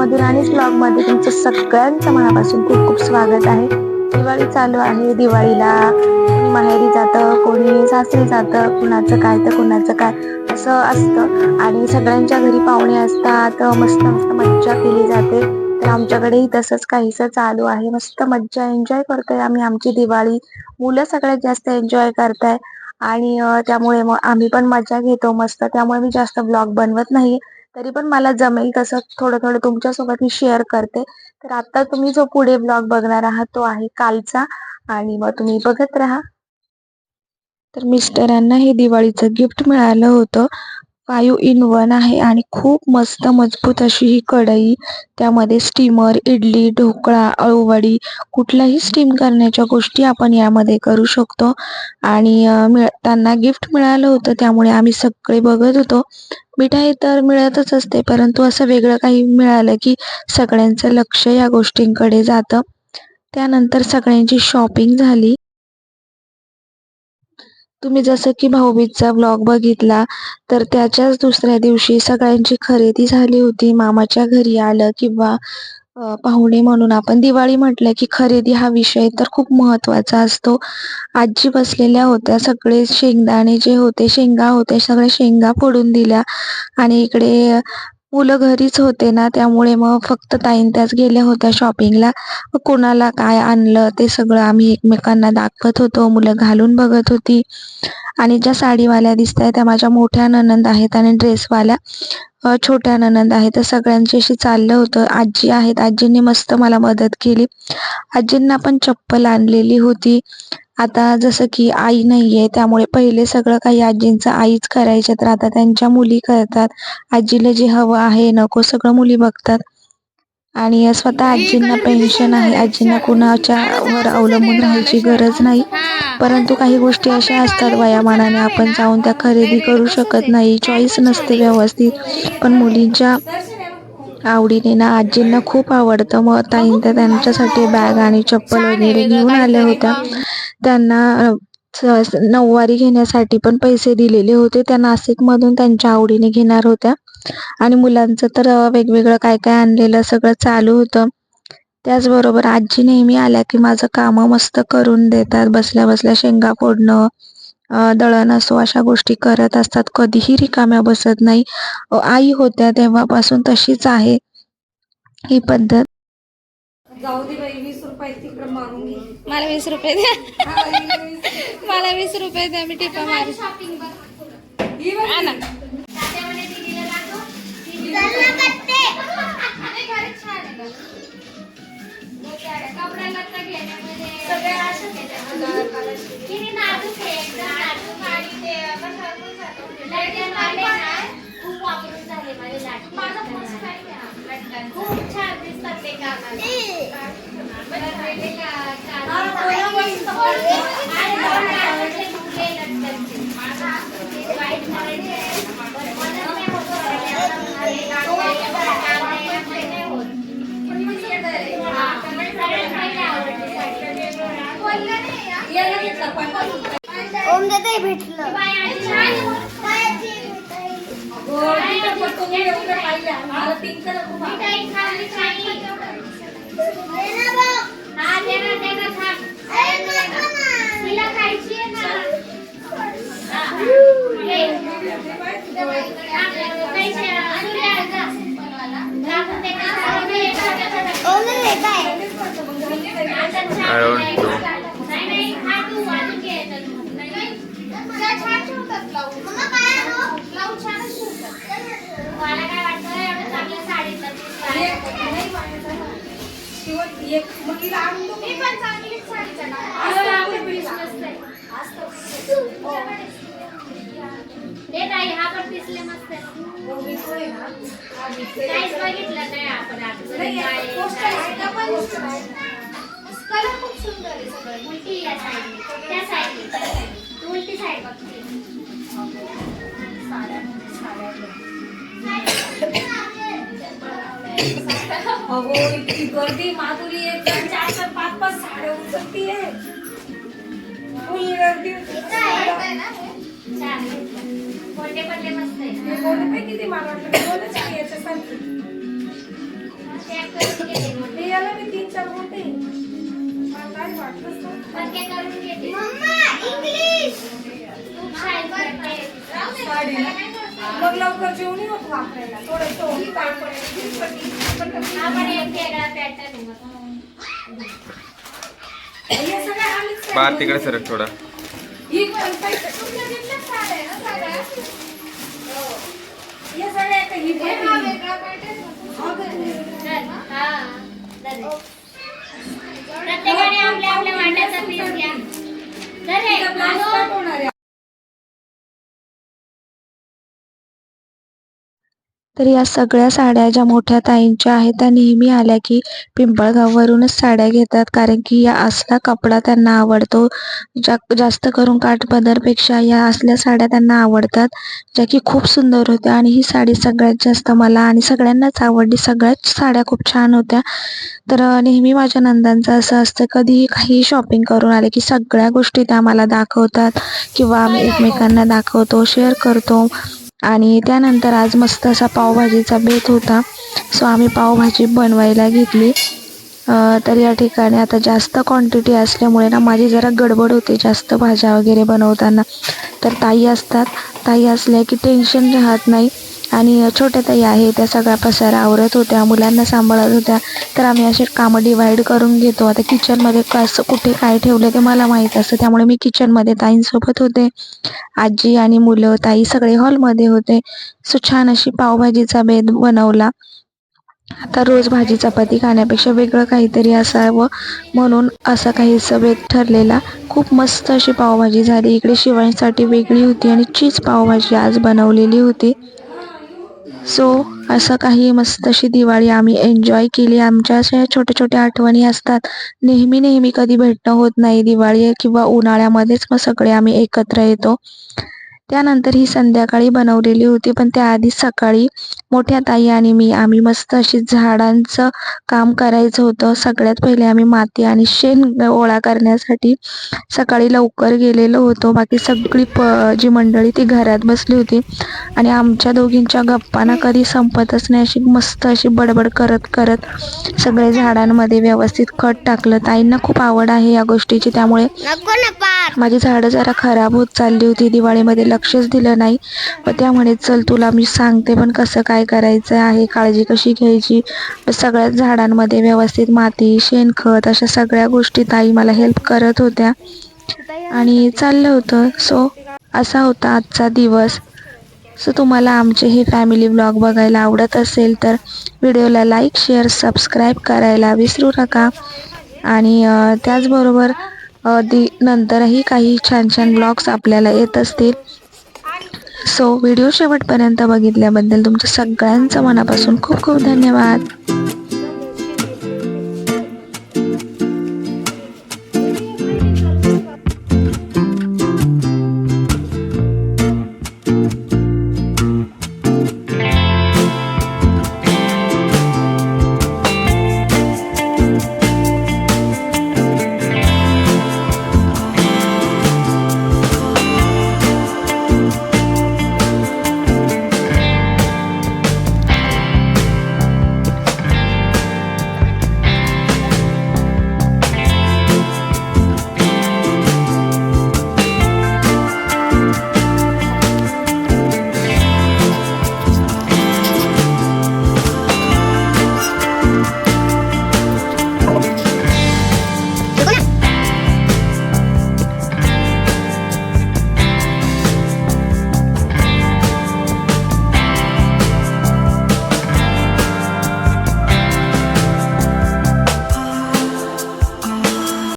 मधुराणीच ब्लॉगमध्ये तुमचं सगळ्यांचं मनापासून खूप खूप स्वागत आहे. दिवाळी चालू आहे. दिवाळीला कोणी माहेरी जातं कोणी सासरी जातं कुणाचं काय तर कुणाचं काय असं असतं. आणि सगळ्यांच्या घरी पाहुणे असतात मस्त मस्त मज्जा केली जाते. तर आमच्याकडेही तसंच काहीसं चालू आहे. मस्त मज्जा एन्जॉय करतोय आम्ही. आमची दिवाळी मुलं सगळ्यात जास्त एन्जॉय करताय. आणि त्यामुळे मग आम्ही पण मजा घेतो मस्त. त्यामुळे मी जास्त ब्लॉग बनवत नाही. तरी पण मला जमेल तसं थोडं थोडं तुमच्यासोबत मी शेअर करते. तर आता तुम्ही जो पुढे ब्लॉग बघणार आहात तो आहे कालचा आणि मग तुम्ही बघत राहा. तर मिस्टरांना हे दिवाळीचं गिफ्ट मिळालं होतं. फायू इन वन आहे आणि खूप मस्त मजबूत अशी ही कढई. त्यामध्ये स्टीमर इडली ढोकळा अळूवडी कुठल्याही स्टीम करण्याच्या गोष्टी आपण यामध्ये करू शकतो. आणि मिळ त्यांना गिफ्ट मिळालं होतं त्यामुळे आम्ही सगळे बघत होतो. मिठाई तर मिळतच असते परंतु असं वेगळं काही मिळालं की सगळ्यांचं लक्ष या गोष्टींकडे जातं. त्यानंतर सगळ्यांची शॉपिंग झाली. तुम्ही जसं की भाऊबीजचा ब्लॉग बघितला तर त्याच्याच दुसऱ्या दिवशी सगळ्यांची खरेदी झाली होती. मामाच्या घरी आलं किंवा पाहुणे म्हणून आपण दिवाळी म्हटलं की खरेदी हा विषय तर खूप महत्त्वाचा असतो. आजी बसलेल्या होत्या सगळे शेंगदाणे जे होते शेंगा होते सगळ्या शेंगा फोडून दिल्या. आणि इकडे मुलं घरीच होते ना त्यामुळे मग फक्त ताईन त्याच गेल्या होत्या शॉपिंगला. कोणाला काय आणलं ते सगळं आम्ही एकमेकांना दाखवत होतो मुलं घालून बघत होती. आणि ज्या साडीवाल्या दिसत आहेत त्या माझ्या मोठ्या ननंद आहेत आणि ड्रेसवाल्या. छोट्या ननंद आहे तर सगळ्यांची अशी चाललं होतं. आजी आहेत. आजींनी मस्त मला मदत केली. आजींना पण चप्पल आणलेली होती. आता जसं की आई नाहीये त्यामुळे पहिले सगळं काही आजींचं आईच करायच्या तर आता त्यांच्या मुली करतात. आजीला जे हवं आहे नको सगळं मुली बघतात. आणि स्वतः आजींना पेन्शन आहे. आजींना कुणाच्या वर अवलंबून राहायची गरज नाही. परंतु काही गोष्टी अशा असतात वयामानाने आपण जाऊन त्या खरेदी करू शकत नाही. चॉईस नसते व्यवस्थित. पण मुलींच्या आवडीने ना आजींना खूप आवडतं. मग ताईं त्या त्यांच्यासाठी बॅग आणि चप्पल वगैरे घेऊन आल्या होत्या. त्यांना नऊवारी घेण्यासाठी पण पैसे दिलेले होते. त्या नाशिकमधून त्यांच्या आवडीने घेणार होत्या. आणि मुलांचं तर वेगवेगळं काय काय आणलेलं सगळं चालू होतं. त्याचबरोबर आजी नेहमी आल्या की माझं कामं मस्त करून देतात. बसल्या बसल्या शेंगा फोडणं दळण असो अशा गोष्टी करत असतात. कधीही रिकाम्या बसत नाही. आई होत्या तेव्हापासून तशीच आहे. ही पद्धत. जाऊ दे बाई वीस रुपये तिकडे मारून घे. मला वीस रुपये द्या. मला वीस रुपये द्या मी टिपा मारू ही. आणा. खूप छान दिसतात ते कानाला काय I don't know. नाही नाही हा तू वाजून घे नाही नाही त्या छान शिवतात ब्लाऊज मम्मा काय आणू ब्लाऊज छानच शिवतात मला काय वाटतं एवढं चांगल्या साडीतलं. मी पण चांगलीच साडीचं असतं दे ताई हा पण पिसले मस्त आहे. हो. हा, काहीच बघितलं नाही आपण आता. कलर खूप सुंदर आहे सगळं. उलटी या साईडने त्या साईडने उलटी साईड बघते अगो इतकी गर्दी माधुरी एक चार चार पाच पाच साड्या उचलतीये फुल गर्दी. कोणते पडले मस्त आहे. नाही किती मला वाटलं? बोलत आहे याच्यासारखी. याला मी तीन चार मोठे मग लवकर जेवण होत वापरायला थोडं बार तिकडे सरक थोडा. ही सगळ्या? प्रत्येकाने आपल्या आपल्या वाट्याचा पीस घ्या. तर हे, तर या सगळ्या साड्या ज्या मोठ्या ताईंच्या आहेत त्या नेहमी आल्या की पिंपळगाववरूनच साड्या घेतात. कारण की या असला कपडा त्यांना आवडतो. जा जास्त करून काठपदरपेक्षा या असल्या साड्या त्यांना आवडतात ज्या की खूप सुंदर होत्या. आणि ही साडी सगळ्यात जास्त मला आणि सगळ्यांनाच आवडली. सगळ्याच साड्या खूप छान होत्या. तर नेहमी माझ्या नंदांचं असं असतं कधीही काही शॉपिंग करून आले की सगळ्या गोष्टी त्या मला दाखवतात. किंवा आम्ही एकमेकांना दाखवतो शेअर करतो. आणि त्यानंतर आज मस्त असा पावभाजीचा बेत होता. सो आम्ही पावभाजी बनवायला घेतली. तर या ठिकाणी आता जास्त क्वांटिटी असल्यामुळे ना माझी जरा गडबड होते जास्त भाज्या वगैरे बनवताना. तर ताई असतात. ताई असल्या की टेन्शन राहत नाही. आणि छोट्या ताई आहे त्या सगळा पसारा आवरत होत्या मुलांना सांभाळत होत्या. तर आम्ही असे कामं डिवाईड करून घेतो. आता किचनमध्ये कसं कुठे काय ठेवलं ते मला माहीत असतं. त्यामुळे मी किचनमध्ये ताईंसोबत होते. आजी आणि मुलं ताई सगळे हॉलमध्ये होते. सो छान अशी पावभाजीचा बेत बनवला. आता रोज भाजी चपाती खाण्यापेक्षा वेगळं काहीतरी असावं म्हणून असा काही सभेत ठरलेला. खूप मस्त अशी पावभाजी झाली. इकडे शिवांसाठी वेगळी होती आणि चीज पावभाजी आज बनवलेली होती. सो असं काही मस्त अशी दिवाळी आम्ही एन्जॉय केली. आमच्या अशा छोट्या छोट्या आठवणी असतात. नेहमी नेहमी कधी भेटणं होत नाही दिवाळी किंवा उन्हाळ्यामध्येच मग सगळे आम्ही एकत्र येतो. त्यानंतर ही संध्याकाळी बनवलेली होती पण त्याआधी सकाळी मोठ्या ताई आणि मी आम्ही मस्त अशी झाडांचं काम करायचं होतं. सगळ्यात पहिले आम्ही माती आणि शेण गोळा करण्यासाठी सकाळी लवकर गेलेलो होतो. बाकी सगळी प जी मंडळी ती घरात बसली होती. आणि आमच्या दोघींच्या गप्पांना कधी संपतच नाही. अशी मस्त अशी बडबड करत करत सगळे झाडांमध्ये व्यवस्थित खत टाकलं. ताईंना खूप आवड आहे या गोष्टीची. त्यामुळे माझी झाडं जरा खराब होत चालली होती. दिवाळीमध्ये लक्षच दिलं नाही. व त्या म्हणे चल तुला मी सांगते पण कसं काय करायचं आहे काळजी कशी घ्यायची? सगळ्याच झाडांमध्ये व्यवस्थित माती शेणखत अशा सगळ्या गोष्टी ताई मला हेल्प करत होत्या. आणि चाललं होतं. सो असा होता आजचा दिवस. सो तुम्हाला आमचे हे फॅमिली ब्लॉग बघायला आवडत असेल तर व्हिडिओला लाईक शेअर सबस्क्राईब करायला विसरू नका. आणि त्याचबरोबर दि नंतरही काही छान छान ब्लॉग्स आपल्याला येत असतील. सो व्हिडिओ शेवटपर्यंत बघितल्याबद्दल तुमच्या सगळ्यांचं मनापासून खूप खूप धन्यवाद.